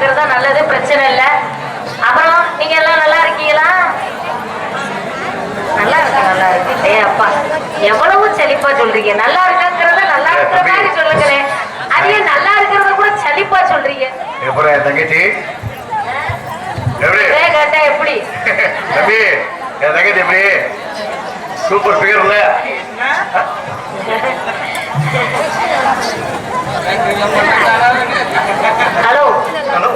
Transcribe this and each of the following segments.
இருக்கிறது நல்லது பிரச்சனை இல்ல. அப்புறம் நீங்க எல்லாம் நல்லா இருக்கீங்களா? நல்லா இருக்கு நல்லா இருக்கு ஏ அப்பா எவ்வளவு செழிப்பா சொல்றீங்க. நல்லா இருக்காங்கிறத நல்லா இருக்கிற மாதிரி சொல்லுங்களேன். அதே நல்லா இருக்கிறத கூட செழிப்பா சொல்றீங்க. எப்படி தங்கச்சி? எப்படி? கேட்டா எப்படி? தம்பி என் தங்கச்சி எப்படி? சூப்பர் ஃபிகர் இல்ல? ஹலோ ஹலோ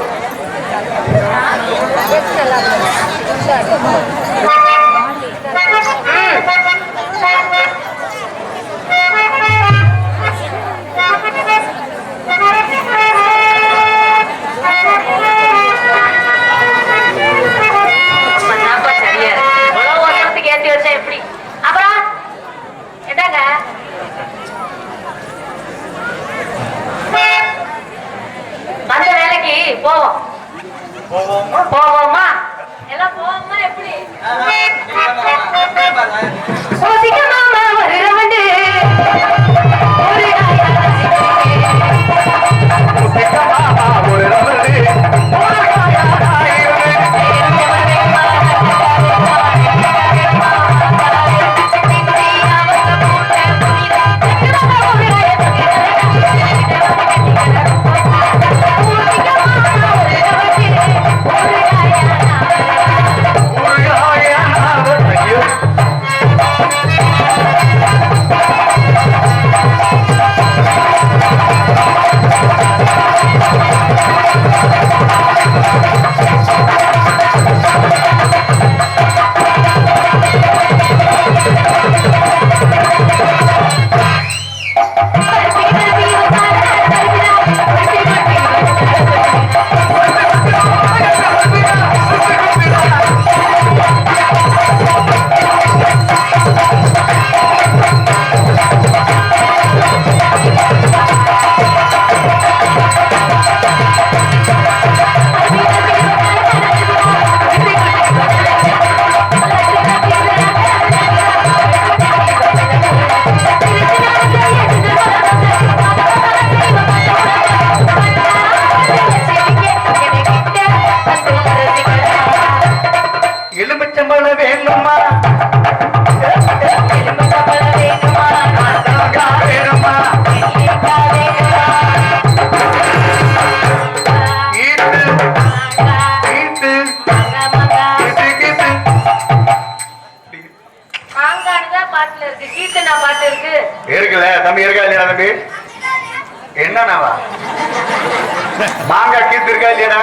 மாங்காய் கீத்து இருக்கா இல்லையாடா?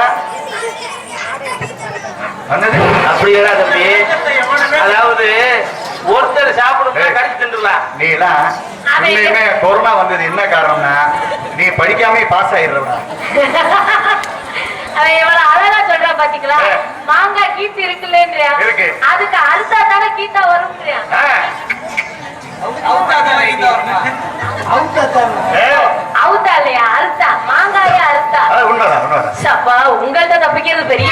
வந்தது. அப்படியேடா தம்பி. அதாவது ஒருத்தர் சாப்பிடுறத கடிச்சு தின்றுலாம் நீ எல்லாம் உண்மையுமே கொரோனா வந்தது என்ன காரணம்னா நீ படிக்காம பாஸ் ஆயிடுறா அவன் எவ்வளவு அழகா சொல்றான் பாத்தீங்களா. மாங்காய் கீத்து இருக்குல்லன்றியா? இருக்கு. அதுக்கு அழுத்தா தானே கீத்தா வரும்ன்றியா? அவுத்தா இல்லையா அறுத்தா? மாங்காயா அறுத்தா? சப்பா உங்கள்ட்ட தப்பிக்கிறது பெரிய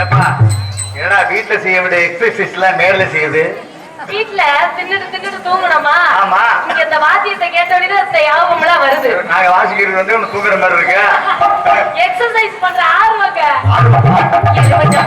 ஏப்பா என்னுடைய எக்ஸசைஸ் எல்லாம் நேர்ல செய்யுது? வீட்ல தின்னுட்டு தின்னுட்டு தூங்கணுமா ஆமா. இங்க இந்த வாத்தியத்தை கேட்ட உடனே இந்த எல்லாம் வருது. நாங்க வாசிக்கிறது வந்து ஒண்ணு தூங்குற மாதிரி இருக்கு. எக்ஸசைஸ் பண்ற ஆர்வங்க. எலுமிச்சை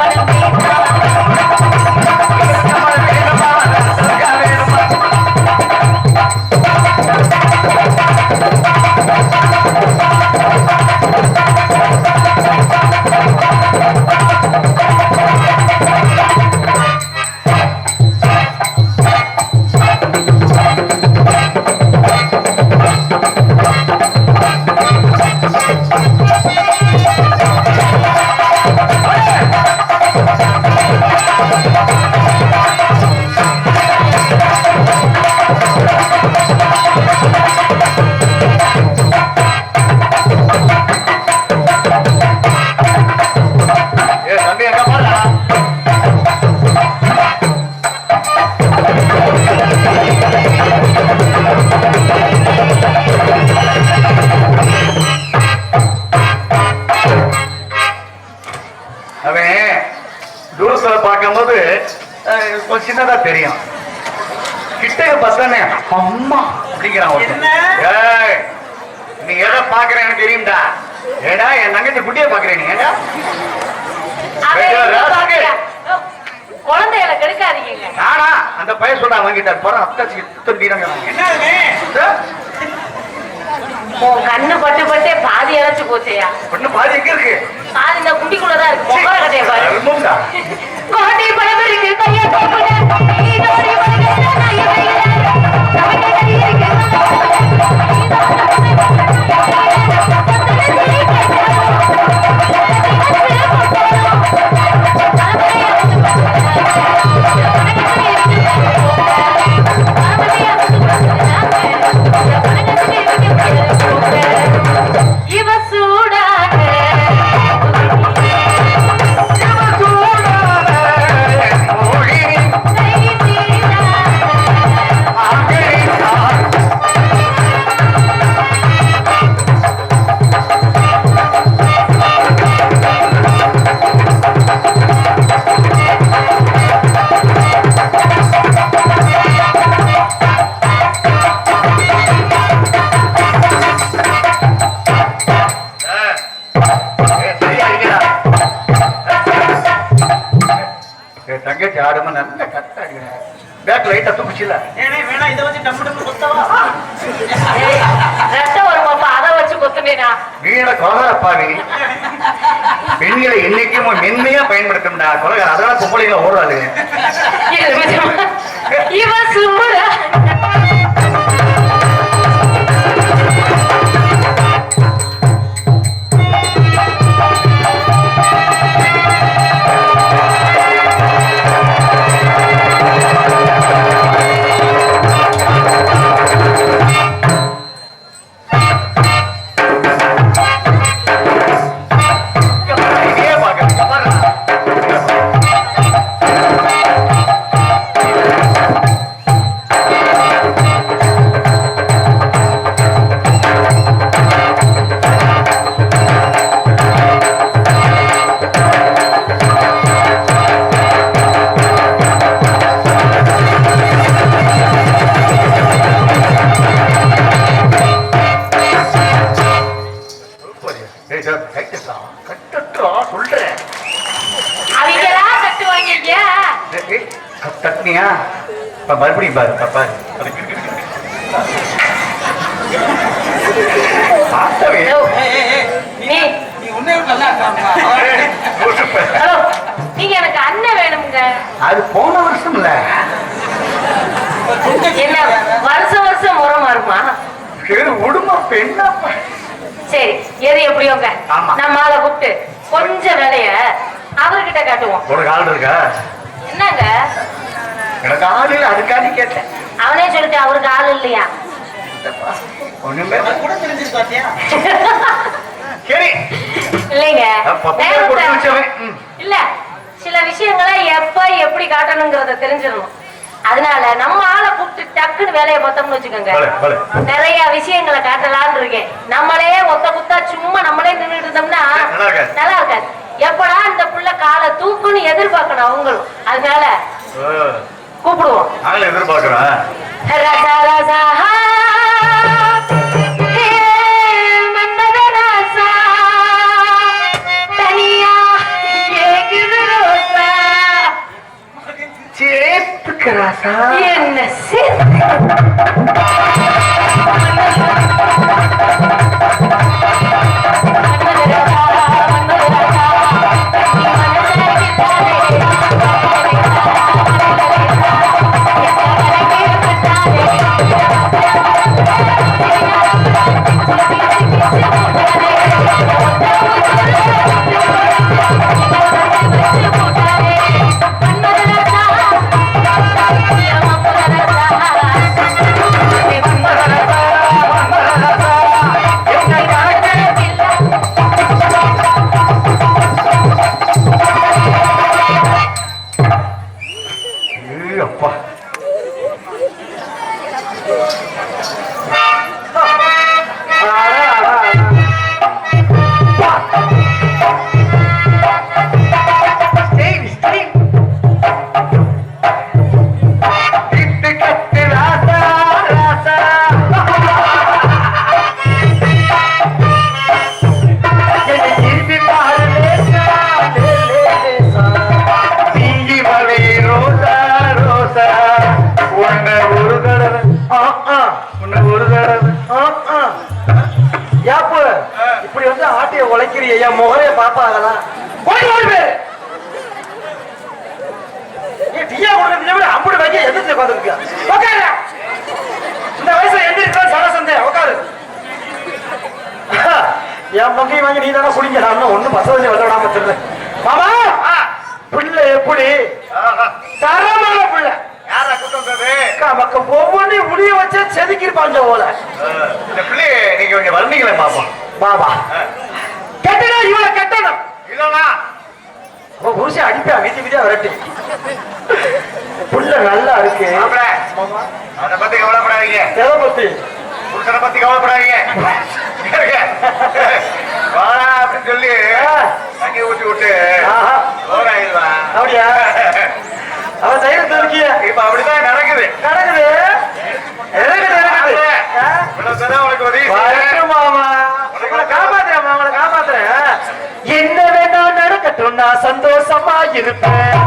Música வாங்கிட்டார் போறான் அத்தாச்சி சுத்தம் தீரங்க கண்ணு பட்டு பட்டே பாதி இழைச்சு போச்சையா? பொண்ணு பாதி எங்க இருக்கு? பாதி இந்த குட்டிக்குள்ளதான் இருக்கு. கதையை பாரு. கோட்டை பழம் இருக்கு பெண்களை என்னைக்கும் மென்மையா பயன்படுத்தணும்டா கொலகார அதனால பொம்பளைங்களை ஓடுறாரு இவ சூடா நீங்க எனக்கு அண்ணன் வேணுங்க அது போன வருஷம் இல்ல என்ன வருஷம் வருஷம் முறை மாறுமா? சரி எது எப்படியோங்க. நம்ம ஆளை கூப்பிட்டு கொஞ்சம் வேலைய அவர்கிட்ட காட்டுவோம். ஒரு கால் இருக்கா? என்னங்க? எனக்கு ஆள் இல்லை அதுக்காண்டி கேட்டேன். அவனே சொல்லிட்டு அவருக்கு ஆள் இல்லையா? ஒண்ணுமே சரி. இல்லைங்க. இல்ல சில விஷயங்களை எப்ப எப்படி காட்டணுங்கிறத தெரிஞ்சிடணும். அதனால நம்ம ஆளை கூப்பிட்டு டக்குன்னு வேலையை பார்த்தோம்னு வச்சுக்கோங்க. நிறைய விஷயங்களை காட்டலாம்னு இருக்கேன். நம்மளே ஒத்த குத்தா சும்மா நம்மளே நின்றுட்டு இருந்தோம்னா நல்லா இருக்காது. எப்படா இந்த புள்ள காலை தூக்கு கூப்பிடணும்னு எதிர்பார்க்கணும் அவங்களும். அதனால கூப்பிடுவோம். எதிர்பார்க்கிறோம் சேர்த்துக்கிறாசா என்ன சேர்த்து ஏய், உழைக்கிறிய என் முகரைய பாப்பாங்களா ஓடி ஓடி பேரு நீ டீயா கொடுக்கறத விட அம்புடு வைக்க எதிர்த்து உட்காந்துருக்கியா உட்காரு. இந்த வயசுல எந்திரிக்கா சட சந்தே உட்காரு. என் பங்கை வாங்கி நீ தானே குடிங்க. நான் ஒண்ணும் பசங்க விட விடாம தெரியல மாமா பிள்ளை எப்படி? தரமான பிள்ளை. மக்க ஒவ்வொன்றையும் முடிய வச்சா செதுக்கிருப்பாங்க போல. இந்த பிள்ளைய நீங்க கொஞ்சம் வர்ணிக்கல பாப்போம் பாபா கட்டணும் இவளை கட்டணும் இல்லனா உன் புருஷன் அடிப்பா வீதி வீதியா விரட்டி. புள்ள நல்லா இருக்கு. அதை பத்தி கவலைப்படாதீங்க. எதை பத்தி? புருஷனை பத்தி கவலைப்படாதீங்க. வாடா அப்படின்னு சொல்லி தண்ணி ஊத்தி விட்டு ஆஹா. ஓராயிருவான் அப்படியா? அவன் தைரியத்துல இருக்கிய இப்ப அப்படிதான் நடக்குது. நடக்குது. நடக்குது உனக்கு உதவி. மாமா. என்ன வேணா நடக்கட்டும் நான் சந்தோஷமா இருப்பேன்.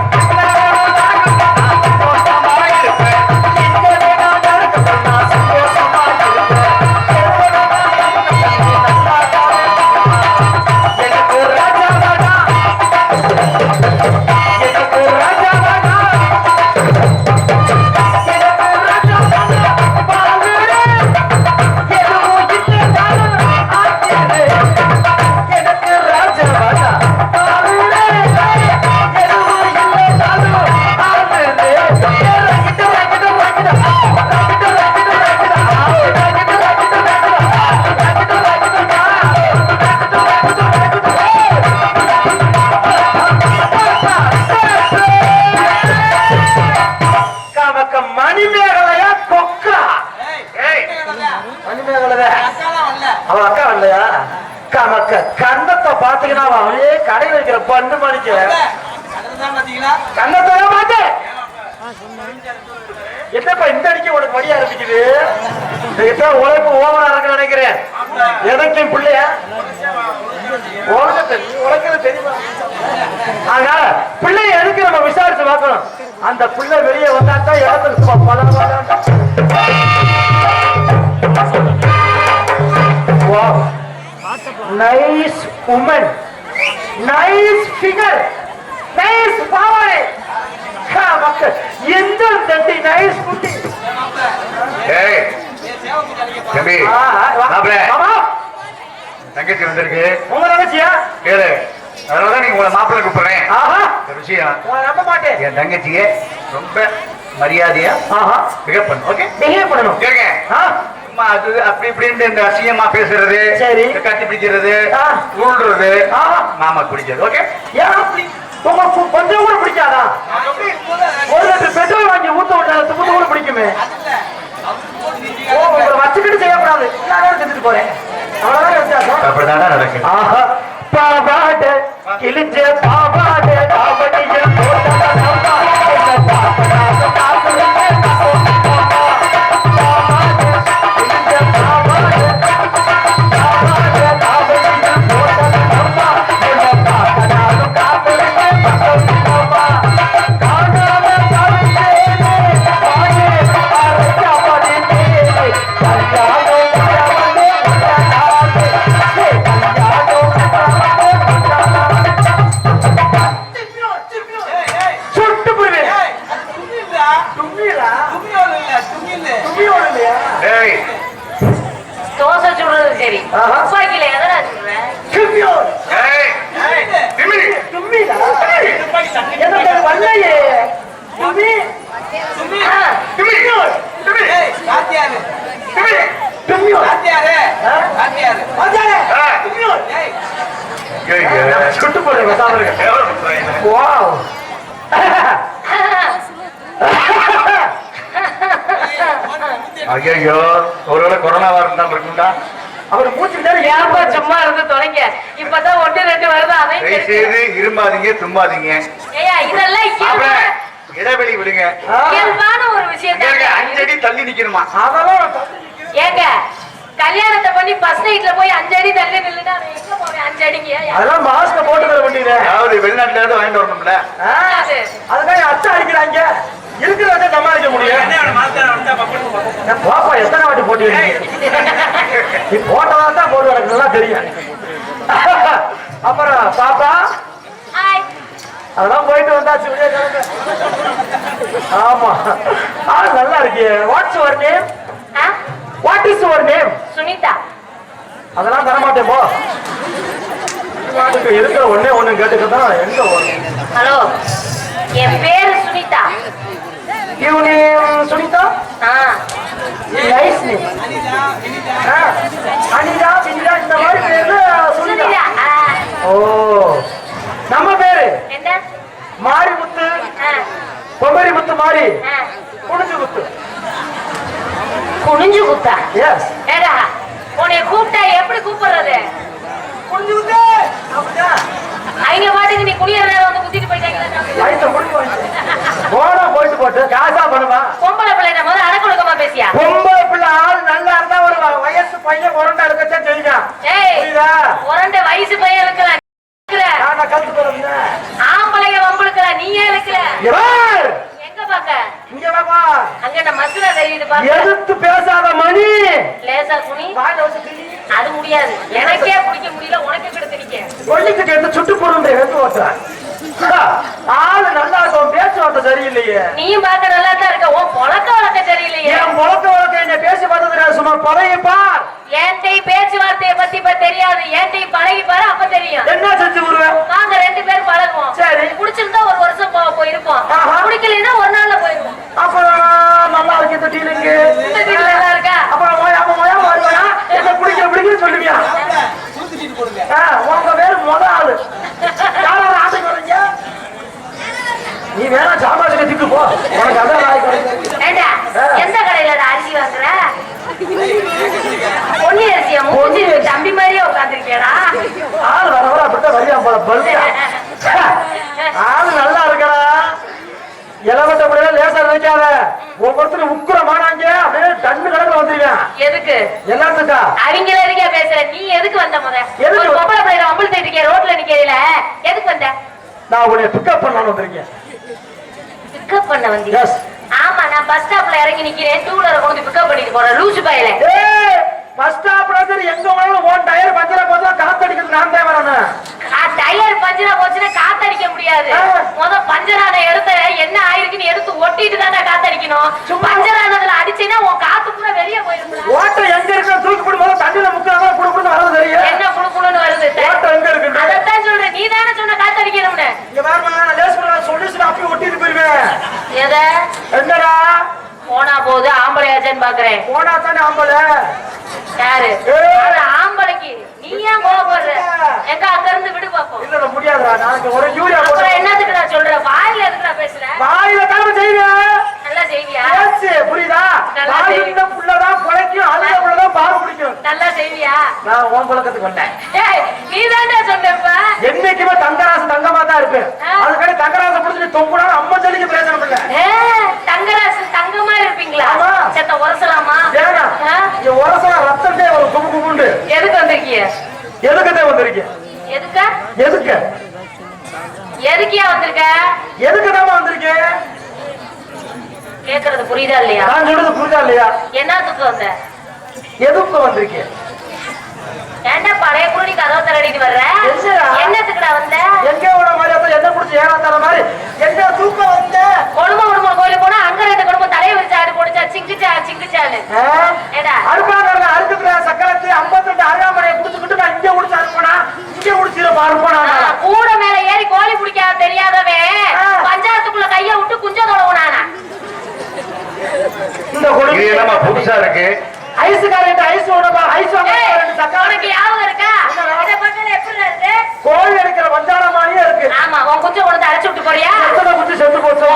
அதனால பிள்ளைய எதுக்கு நம்ம விசாரிச்சு பார்க்கணும்? அந்த பிள்ளை வெளியே வந்தா தான் இடத்துல சும்மா பல nice woman nice figure nice பாவனை மக்கள் எந்த தட்டி நைஸ் குட்டி? ஏய், தம்பி ஆ, வா. மாப்பிள. மாமா, தங்கச்சி வந்திருக்கு. உங்க தங்கச்சியா? கேளு. அதனாலதான் நீங்க உங்களை மாப்பிள்ளை கூப்பிடுறேன். விஷயம் நம்ப மாட்டேன். என் தங்கச்சிய ரொம்ப மரியாதையா ஆஹா. பிகப் பண்ணு ஓகே? பிஹேவ் பண்ணணும் கேளுங்க. சும்மா அது அப்படி இப்படின்னு இந்த அசிங்கமா பேசுறது சரி. கட்டி பிடிக்கிறது. உருள்றது மாமா பிடிக்கிறது ஓகே? ஏன் அப்படி? உங்களுக்கு கொஞ்சம் கூட துப்பாக்கியில எதனா சுட்டு போடுற ஐயோ ஒருவேளை கொரோனாவா இருந்தா இருக்கும்டா அவர் மூச்சு ஏன்பா சும்மா இருந்து தொலைங்க. இப்பதான் ஒண்ணு ரெண்டு வருது அதையும். செய்து இருமாதீங்க தும்பாதீங்க. ஏய்யா, இதெல்லாம் இடைவெளி விடுங்க. இயல்பான ஒரு விஷயம் இங்க இருங்க, அஞ்சு அடி தள்ளி நிக்கணுமா? அதெல்லாம் ஏங்க கல்யாணத்தை பண்ணி ஃபர்ஸ்ட் நைட்ல போய் அஞ்சு அடி தள்ளி நில்லுனா நான் எங்க போவேன் அஞ்சு அடிக்கு அதெல்லாம் மாஸ்க போட்டுக்கிற வண்டியில. அதாவது வெளிநாட்டுல இருந்து வாங்கிட்டு வரணும்ல. அது. அதுக்காக அச்சா அடிக்கிறாங்க இருக்கிறத சமாளிக்க முடியும் பாப்பா எத்தனை வாட்டி போட்டு நீ போட்டதா தான் போட்டு எனக்கு நல்லா தெரியும். அப்புறம் பாப்பா? ஹாய். அதெல்லாம் போயிட்டு வந்தாச்சு. ஆமா. ஆ நல்லா இருக்கே. What's your name ah? What is your name Sunita. அதெல்லாம் தர மாட்டேன் போ. இருக்கிற ஒண்ணே ஒண்ணு கேட்டுக்க தான் எங்க ஹலோ என் பேரு Sunita. You name Sunita? Ah. Nice name Anita Binita இந்த மாதிரி பேரு சுனிதா ஆ. ஓ. நம்ம பேரு என்ன? மாரிமுத்து. ஆ, பொம்மரி முத்து மாறி. ஆ. குடிஞ்சு முத்து குனிஞ்சு குத்தா எஸ் ஏடா உன்னை கூப்பிட்டா எப்படி கூப்பிடுறது குடிஞ்சு முத்து அப்படியா அவங்க பாட்டுக்கு நீ நேரம் வந்து குத்திட்டு முடிஞ்சு போனா போயிட்டு போட்டு காசா பண்ணுவா? பொம்பளை பிள்ளைங்க முதல்ல அடக்கொடுக்கமா பேசியா? பொம்பளை பிள்ளை ஆள் நல்லா இருந்தா ஒரு வயசு பையன் இருக்கத்தான் தெரியுங்க ஏய் புரியுதா? உரண்ட வயசு பையன் இருக்கல ஆம்பளைங்க வம்பளுக்கல நீயே இருக்கல எங்க பாக்க? இங்க வாப்பா அங்க நம்ம மசுரா தெரியுது பாக்க எதிர்த்து பேசாத மணி! லேசா குனி. வாயில வச்சு திணி. அது முடியாது. எனக்கே குடிக்க முடியல உனக்கு கிட்ட திணிக்க கொல்லிக்கிட்ட எடுத்து சுட்டு போடுற எடுத்து ஓட்டுறேன் ஆளு நல்லா இருக்கும் பேச்சுவார்த்தை சரியில்லையே. நீயும் பார்க்க நல்லா தான் இருக்க. உன் பொழக்க வழக்க சரியில்லையே. என் முழக்க வழக்க என்ன பேசி பார்த்தது சும்மா பழைய பார். என்கிட்ட பேச்சுவார்த்தைய பத்தி இப்ப தெரியாது. என்கிட்ட பழகி பாரு அப்ப தெரியும். என்ன செஞ்சு விடுவேன் நாங்க ரெண்டு பேரும் பழகுவோம். சரி. புடிச்சிருந்தா ஒரு வருஷம் போ போயிருப்போம். ஆஹா. பிடிக்கலைன்னா ஒரு நாள்ல போயிருவோம் அப்புறம் நல்லா இருக்கு இந்த டீலிங்கு. நல்லா இருக்கா அப்புறம் ஓயாம ஓயாம வருவாயா என்ன பிடிக்கிற பிடிக்கிற சொல்லுவியா சுருத்திட்டு போடுங்க. ஆ, உங்க பேரு முத ஆளு யாராவது வரீங்க நீ வேணா சாம்பார் கத்திக்கு போ. உனக்கு அதான் நாளைக்கு எந்த கடையில அரிசி வாங்குற? பொன்னி அரிசியா மூஞ்சி தம்பி மாதிரியே உட்காந்துருக்கியடா ஆள் வர வர அப்படித்தான் வரியா போல. பல்கா ஆளு நல்லா இருக்கடா இளவட்ட அப்படியே லேசா நினைக்காத. ஒவ்வொருத்தரும் உக்குற மானாங்க. அப்படியே டன்னு கணக்குல வந்துருவேன். எதுக்கு? எல்லாத்துக்கா. அவங்கள இருக்கா பேசுற? நீ எதுக்கு வந்த முத? எதுக்கு? அம்பள் தேடிக்க ரோட்ல நிக்கிறதுல எதுக்கு வந்த? நான் உன்னை பிக்கப் பண்ணலாம்னு வந்திருக்கேன். பிக்கப் பண்ண வந்தீங்க? ஆமா நான் பஸ் ஸ்டாப்ல இறங்கி நிக்கிறேன். டூ வீலரை கொண்டு பிக்கப் பண்ணிட்டு போறேன். லூசு பாயில. ஸ்டாப்ல இருந்து எங்க வேணாலும் ஓன் டயர் பஞ்சர போதா காத்தடிக்கிறது நான் தான் வரணும். டயர் பஞ்சரா போச்சுன்னா காத்தடிக்க முடியாது. முத பஞ்சரான எடுத்த என்ன ஆயிருக்குன்னு எடுத்து ஒட்டிட்டு தானே காத்தடிக்கணும். சும்மா. பஞ்சரானதுல அடிச்சேன்னா உன் காத்து பூரா வெளியே போயிருக்கும் ஓட்டம் எங்க இருக்கு தூக்கி போடும் போது தண்ணியில முக்காம குடுக்குன்னு வரது தெரியும் என்ன குழு குழுன்னு வருது ஓட்டம் எங்க இருக்கு? அதத்தான் சொல்றேன். நீ தானே சொன்ன காத்தடிக்கணும்னு இங்க பாருமா நான் லேஸ் பண்ண சொல்லிச்சு அப்படியே ஒட்டிட்டு போயிருவேன். எதை? என்னடா? போனா போகுது ஆம்பளையாச்சேன்னு பாக்குறேன். போனா தானே ஆம்பளை. யாரு? ஆம்பளைக்கு நீ ஏன் கோவப்படுற? எங்க அங்க இருந்து விடு பாப்போம். இல்ல இல்ல, முடியாதுடா. நாளைக்கு ஒரு யூரியா அப்புறம் போட்டு என்னத்துக்கு நான் சொல்றேன் வாயில வாயில தலைமை செய்வேன் நல்லா செய்வியா? புரியுதா? இருந்த புள்ளதான் பிழைக்கும் அழுத புள்ளதான் பால் குடிக்கும் நல்லா செய்வியா? நான் உன் பழக்கத்துக்கு வந்தேன். ஏய் நீ தான்டா சொன்னப்ப என்னைக்குமே தங்கராசு தங்கமா தான் இருப்பேன் ஆ. அதுக்காண்டி தங்கராசை பிடிச்சி தொங்குனாலும் அம்மா சொல்லிக்கு பிரயோஜனம் இல்ல ஏ, தங்கராசு தங்கமா இருப்பீங்களா. செத்த உரசலாமா? ஆ? இங்க உரசல ரத்தத்தே ஒரு கும்பு கும்புண்டு எதுக்கு வந்திருக்கீங்க எதுக்குதே வந்திருக்கேன் எதுக்க? எதுக்கு? எதுக்கியா வந்திருக்க? எதுக்குதாம்மா வந்திருக்கேன் கேக்குறது புரியுதா இல்லையா? நான் சொல்றது புரியுதா இல்லையா? என்னத்துக்கு வந்த எதுக்கு வந்திருக்கேன் ஏன்டா பழைய குருடி கதவை திரடிட்டு வர்ற? என்னத்துக்குடா வந்த? எங்க விட மாதிரி அப்ப என்ன குடிச்சு ஏறாத்தார மாதிரி? எங்க தூக்கம் வந்த? கொடுமை குடும்ப கோயிலுக்கு போனா அங்க ரெண்டு குடும்பம் தலையை விரிச்சு ஆடு போடுச்சா சிங்குச்சா சிங்குச்சான்னு. ஏடா அறுப்பாங்க அறுத்துக்கிற சக்கரத்து ஐம்பத்தி ரெண்டு அருகாமனையை குடிச்சுக்கிட்டு நான் இங்க குடிச்சு அறுப்போனா இங்க குடிச்சு அறுப்போனா ஆ, கூட மேல ஏறி கோழி பிடிக்காத தெரியாதவன் ஐஸா இருக்கு ஐஸ் காரண்ட் ஐஸ் உடம்பா ஐஸ் ஏய், ரெண்டு சக்கா உனக்கு ஞாபகம் இருக்கா? இதை பக்கம் எப்படி இருக்கு? கோழி அடிக்கிற வந்தான மாதிரியே இருக்கு. ஆமா உன் குஞ்சை கொண்டு அரைச்சு விட்டு போறியா? எத்தனை குச்சி செத்து போச்சு.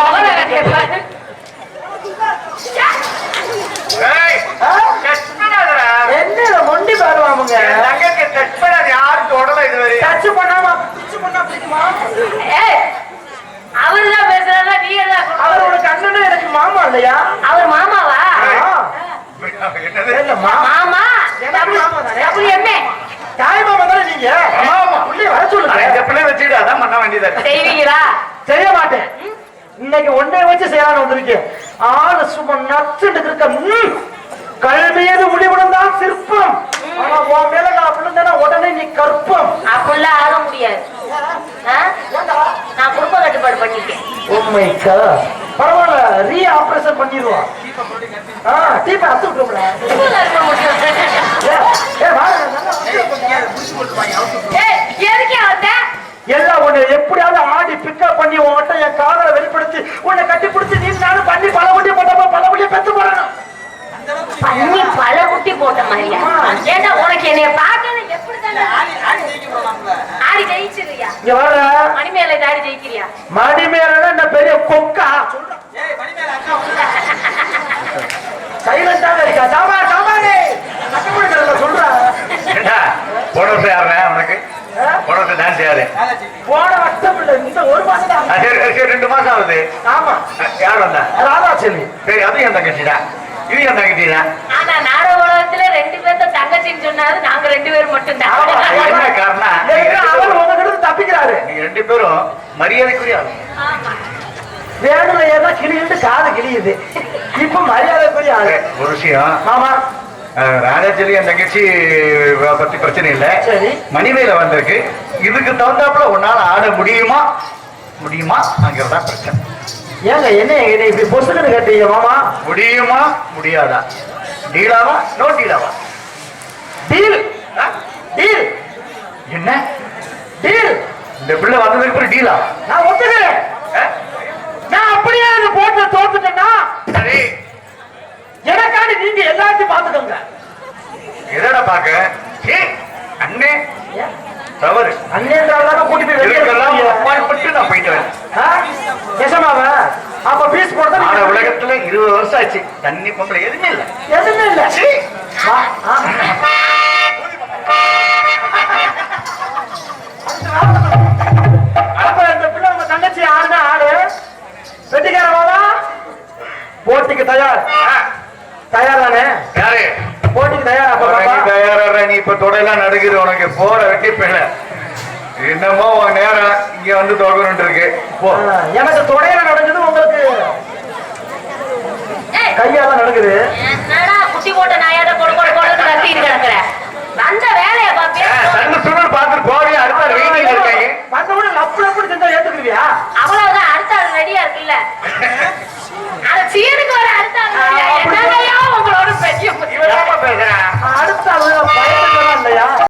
என்ன மொண்டி பாருவாமுங்க தங்கச்சி டச் பண்ணாத யாரும் இதுவரை டச் பண்ணாம டச் பண்ணா பிடிக்குமா ஏய், அவர்தான் பேசுறாரா நீ எல்லாம் அவர் உனக்கு அண்ணனே எனக்கு மாமா இல்லையா அவர் மாமாவா ஆ. என்னது இல்ல மாமா. மாமா. மாமா. அப்படி என்ன தாய் மாமா தானே நீங்க? ஆமா. உள்ளே வர ஆனா இந்த சொல்லுங்க பிள்ளை வச்சுட்டு அதான் பண்ண வேண்டியதா. செய்வீங்களா? செய்ய மாட்டேன். இன்னைக்கு ஒன்னே வச்சு செய்யலாம்னு வந்திருக்கேன் ஆளு சும்மா நச்சுட்டு இருக்க. ம். கல் மீது உளி விழுந்தான் சிற்பம். ஆனா உன் மேல நான் விழுந்தேன்னா உடனே நீ கற்பம். அப்படிலாம் ஆக முடியாது? நான் குடும்ப கட்டுப்பாடு பண்ணிட்டேன் உண்மைக்கா பரவாயில்ல ரீ ஆபரேஷன் பண்ணிடுவான் ஆ டீப்பை அத்து? எல்லாம் உன்னை எப்படியாவது ஆடி பிக்கப் பண்ணி உன்கிட்ட என் காதலை வெளிப்படுத்தி உன்னை கட்டி பிடிச்சி நீ நானும் பண்ணி பல குட்டி போட்டப்ப பல குட்டி பெத்து போடணும் பண்ணி பல குட்டி போட்ட மாதிரியா? உனக்கு என்னைய பார்க்கணும் எப்படி தானே ஆடி ஜெயிச்சிருக்கியா? இங்க வர மணிமேலை தாடி ஜெயிக்கிறியா? மடி மேல இந்த பெரிய கொக்கா ஏய் மணி மேல அக்கா வந்து சைலண்டாக இருக்கா சாமா சாமானே கட்டுப்படுக்கிறத சொல்ற ஏண்டா, போன வருஷம் யாருண்ணே உனக்கு போன வருஷம் போன இல்ல இந்த ஒரு மாசம் ஆ, தான் சரி சரி ரெண்டு மாசம் ஆகுது. ஆமா. ஆ, யார் வந்தா? ராதா செல்வி சரி அது என் தங்கச்சி தான் இது என் தங்கச்சி தான் ஆனா நாடக உலகத்துல ரெண்டு பேர்த்த தங்கச்சின்னு சொன்னாரு நாங்க ரெண்டு பேரும் மட்டும்தான். ஆமா. என்ன காரணம் அவர் உங்ககிட்ட தப்பிக்கிறாரு. நீங்க ரெண்டு பேரும் மரியாதைக்குரிய ஆளு. ஆமா. வேணும்ல ஏன்னா கிளியிட்டு காது கிளியுது இப்ப மரியாதைக்குரிய ஆளு. ஒரு விஷயம். மாமா அஹ், ராஜாச்சலி என் தங்கச்சி பத்தி பிரச்சனை இல்ல. சரி. மணிமேல வந்திருக்கு. இதுக்கு தகுந்தாப்புல உன்னால ஆட முடியுமா? முடியுமா? அங்கிறதா பிரச்சனை. ஏங்க என்ன இப்படி பொசுக்குன்னு கேட்டீங்க மாமா? முடியுமா? முடியாதா? டீலாவா? நோ டீலாவா? டீல். டீல். என்ன? டீல். இந்த பிள்ளை வந்ததுக்கு ஒரு டீலா? நான் ஒத்துக்கிறேன்? நான் அப்படியே போட்ட தோத்துட்டேன்னா? சரி. எனக்காண்டி நீங்க எல்லாத்தையும் பாத்துக்கோங்க எதடா பாக்க அண்ணே? தவறு. அண்ணேன்றாலும் கூட்டி போய் இதுக்கெல்லாம். அப்பாற்பட்டு நான் போயிட்டு வரேன். ஆ? நிஜமாவா? அப்ப பீஸ் போடுறதா உலகத்துல இருபது வருஷம் ஆச்சு. தண்ணி பொம்பளை எதுவுமே இல்ல. எதுவுமே இல்ல. எனக்கு தொடையில நடக்குது உங்களுக்கு. கையால நடக்குது. குட்டி போட்ட நாயாட கொடு கொடு கொடு கத்திட்டு கிடக்குறேன் வந்த வேலையை பார்த்து பார்த்துட்டு போறியா அடுத்த வீட்டுல இருக்காங்க. வந்த கூட லப்பு லப்புன்னு செஞ்சா ஏத்துக்குவியா அவ்வளவுதான் அடுத்த ஆள் ரெடியா இருக்குல்ல? அத சீனுக்கு வர அடுத்த ஆள் உங்களோட பெரிய அடுத்த ஆள்